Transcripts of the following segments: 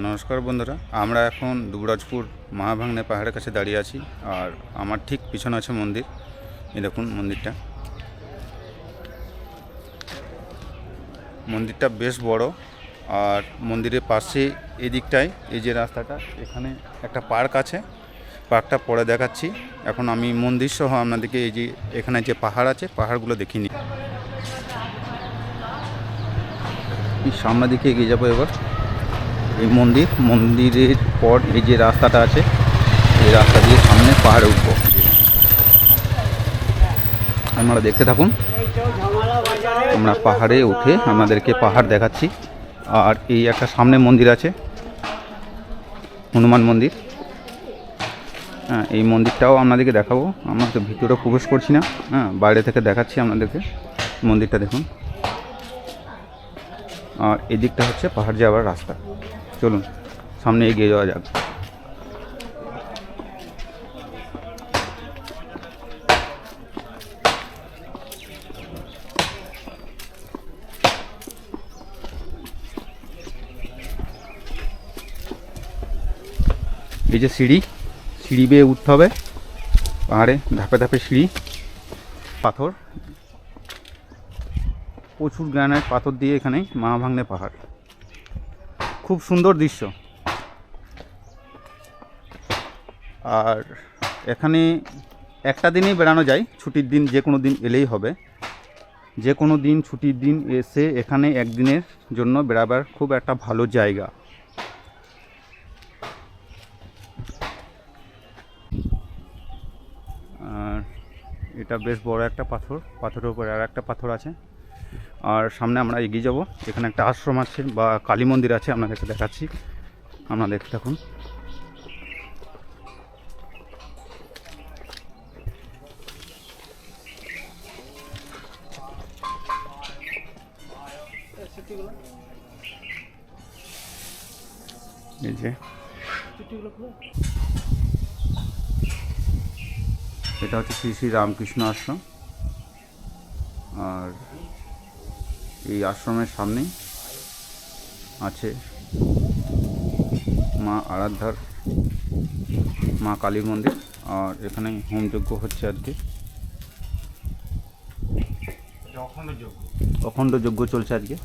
নমস্কার বন্ধুরা, আমরা এখন দুবরাজপুর মহাভাঙ্গনে পাহাড়ের কাছে দাঁড়িয়ে আছি আর আমার ঠিক পিছনে আছে মন্দির। এই দেখুন মন্দিরটা। মন্দিরটা বেশ বড় আর মন্দিরের পাশে এই দিকটায় এই যে রাস্তাটা, এখানে একটা পার্ক আছে। পার্কটা পরে দেখাচ্ছি। এখন আমি মন্দির সহ আপনাদেরকে এই যে এখানে যে পাহাড় আছে, পাহাড়গুলো দেখিনি সামনের দিকে এগিয়ে যাব এবার। এই মন্দির, মন্দিরের পর এই যে রাস্তাটা আছে, এই রাস্তা দিয়ে সামনে পাহাড়ে উঠবো। আপনারা দেখতে থাকুন। আমরা পাহাড়ে উঠে আপনাদেরকে পাহাড় দেখাচ্ছি। আর এই একটা সামনে মন্দির আছে, হনুমান মন্দির। হ্যাঁ এই মন্দিরটাও আপনাদেরকে দেখাবো। আমরা তো ভিতরে প্রবেশ করছি না। হ্যাঁ বাইরে থেকে দেখাচ্ছি আপনাদেরকে। মন্দিরটা দেখুন। আর এদিকটা হচ্ছে পাহাড় যাওয়ার রাস্তা। চলুন, সামনে এগিয়ে যাওয়া যাক। এই যে সিঁড়ি সিঁড়ি বেয়ে উঠতে হবে। পাহাড়ে ধাপে ধাপে সিঁড়ি, পাথর। প্রচুর গ্রানাইট পাথর দিয়ে এখানে মা ভাঙনে পাহাড়। খুব সুন্দর দৃশ্য। আর এখানে একটা দিনেই বেড়ানো যায়, ছুটির দিন যে কোনো দিন এলেই হবে। যে কোনো দিন ছুটির দিন এসে এখানে একদিনের জন্য বেড়াবার খুব একটা ভালো জায়গা। আর এটা বেশ বড় একটা পাথর, পাথরের উপরে আর একটা পাথর আছে। আর সামনে আমরা এগিয়ে যাব। এখানে একটা আশ্রম আছে বা কালী মন্দির আছে, আপনাদেরকে দেখাচ্ছি। আপনারা দেখতে থাকুন। এটা হচ্ছে শ্রী শ্রী রামকৃষ্ণ আশ্রম। আর এই আশ্রমের সামনেই আছে মা আরাধ্যার, মা কালী মন্দির, আর এখানে হোমযজ্ঞ হচ্ছে আজকে। অখণ্ড যজ্ঞ চলছে আজকে।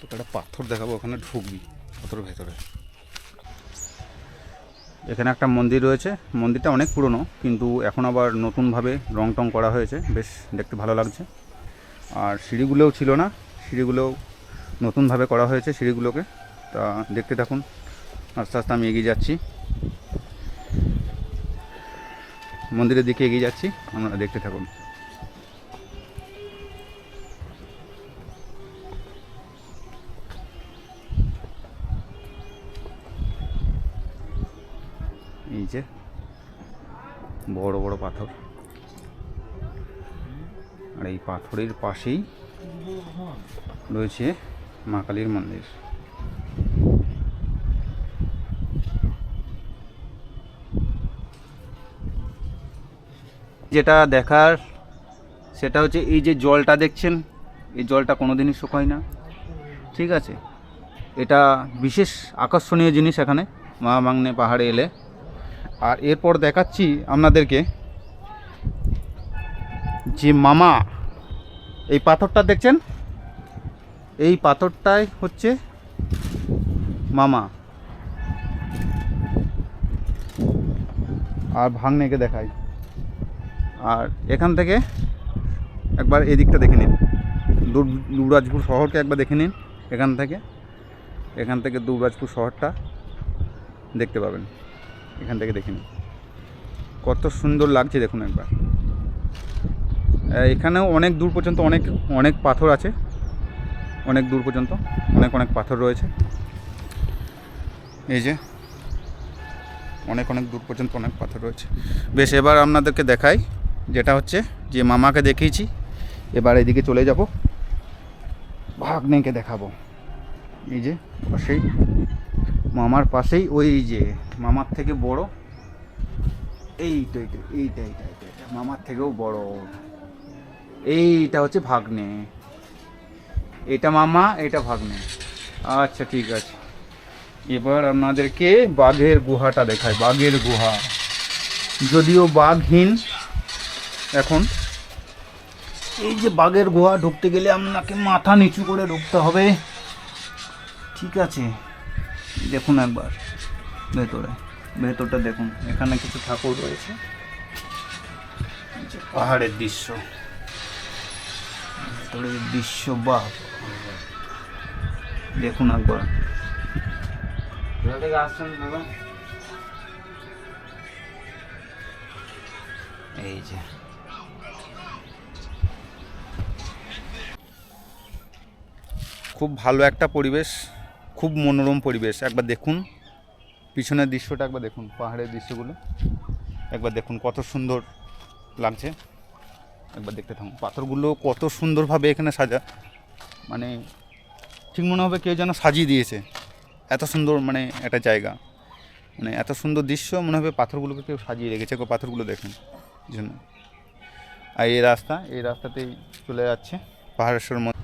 তোকে একটা পাথর দেখাবো, ওখানে ঢুকবি পাথরের ভেতরে। এখানে একটা মন্দির রয়েছে। মন্দিরটা অনেক পুরনো, কিন্তু এখন আবার নতুনভাবে রং টং করা হয়েছে। বেশ দেখতে ভালো লাগছে। আর সিঁড়িগুলোও ছিল না, সিঁড়িগুলোও নতুনভাবে করা হয়েছে সিঁড়িগুলোকে। তা দেখতে থাকুন। আস্তে আস্তে আমি এগিয়ে যাচ্ছি। মন্দিরের দিকে এগিয়ে যাচ্ছি, আপনারা দেখতে থাকুন। যে বড় বড় পাথর। আর এই পাথরের পাশেই রয়েছে মা কালীর মন্দির। যেটা দেখার, সেটা হচ্ছে এই যে জলটা দেখছেন, এই জলটা কোনোদিনই শুকায় না। ঠিক আছে? এটা বিশেষ আকর্ষণীয় জিনিস এখানে। মা মাংনে পাহাড়ে এলে। আর এরপর দেখাচ্ছি আপনাদেরকে যে মামা, এই পাথরটা দেখছেন? এই পাথরটাই হচ্ছে মামা। আর ভাঙনেকে দেখাই। আর এখান থেকে একবার এই দিকটা দেখে নিন। দুবরাজপুর শহরকে একবার দেখে নিন। এখান থেকে এখান থেকে দুবরাজপুর শহরটা দেখতে পাবেন। এখান থেকে দেখে নিন। কত সুন্দর লাগছে দেখুন একবার। এখানেও অনেক দূর পর্যন্ত অনেক অনেক পাথর আছে। অনেক দূর পর্যন্ত অনেক অনেক পাথর রয়েছে। এই যে, অনেক অনেক দূর পর্যন্ত অনেক পাথর রয়েছে। বেশ, এবার আপনাদেরকে দেখাই যেটা হচ্ছে যে মামাকে দেখিয়েছি। এবার এদিকে চলে যাব। ভাগ্নেকে দেখাবো। এই যে, পাশেই। মামার পাশেই ওই যে মামার থেকে বড়। এইটা এইটা এইটা এইটা এইটা এইটা, মামার থেকেও বড়। এইটা হচ্ছে ভাগ্নে। এটা মামা, এটা ভাগ্নে। আচ্ছা ঠিক আছে। এবার আপনাদেরকে বাঘের গুহাটা দেখায় বাঘের গুহা। যদিও বাঘহীন, এখন। এই যে বাঘের গুহা ঢুকতে গেলে আপনাকে মাথা নিচু করে ঢুকতে হবে। ঠিক আছে। দেখুন একবার ভেতরে ভেতরটা দেখুন এখানে কিছু ঠাকুর রয়েছে। পাহাড়ের দৃশ্য। ভেতরের দৃশ্য বাহ! দেখুন একবার। এই যে। খুব ভালো একটা পরিবেশ। খুব মনোরম পরিবেশ। একবার দেখুন। পিছনের দৃশ্যটা একবার দেখুন, পাহাড়ের দৃশ্যগুলো। একবার দেখুন, কত সুন্দর লাগছে। একবার দেখতে থাকুন। পাথরগুলো কত সুন্দরভাবে এখানে সাজা। মানে ঠিক মনে হবে কেউ যেন সাজিয়ে দিয়েছে। এত সুন্দর মানে একটা জায়গা। মানে এত সুন্দর দৃশ্য, মনে হবে পাথরগুলোকে কেউ সাজিয়ে রেখেছে। পাথরগুলো দেখুন। জন্য। আর এই রাস্তা, এই রাস্তাতেই চলে যাচ্ছে পাহাড়েশ্বর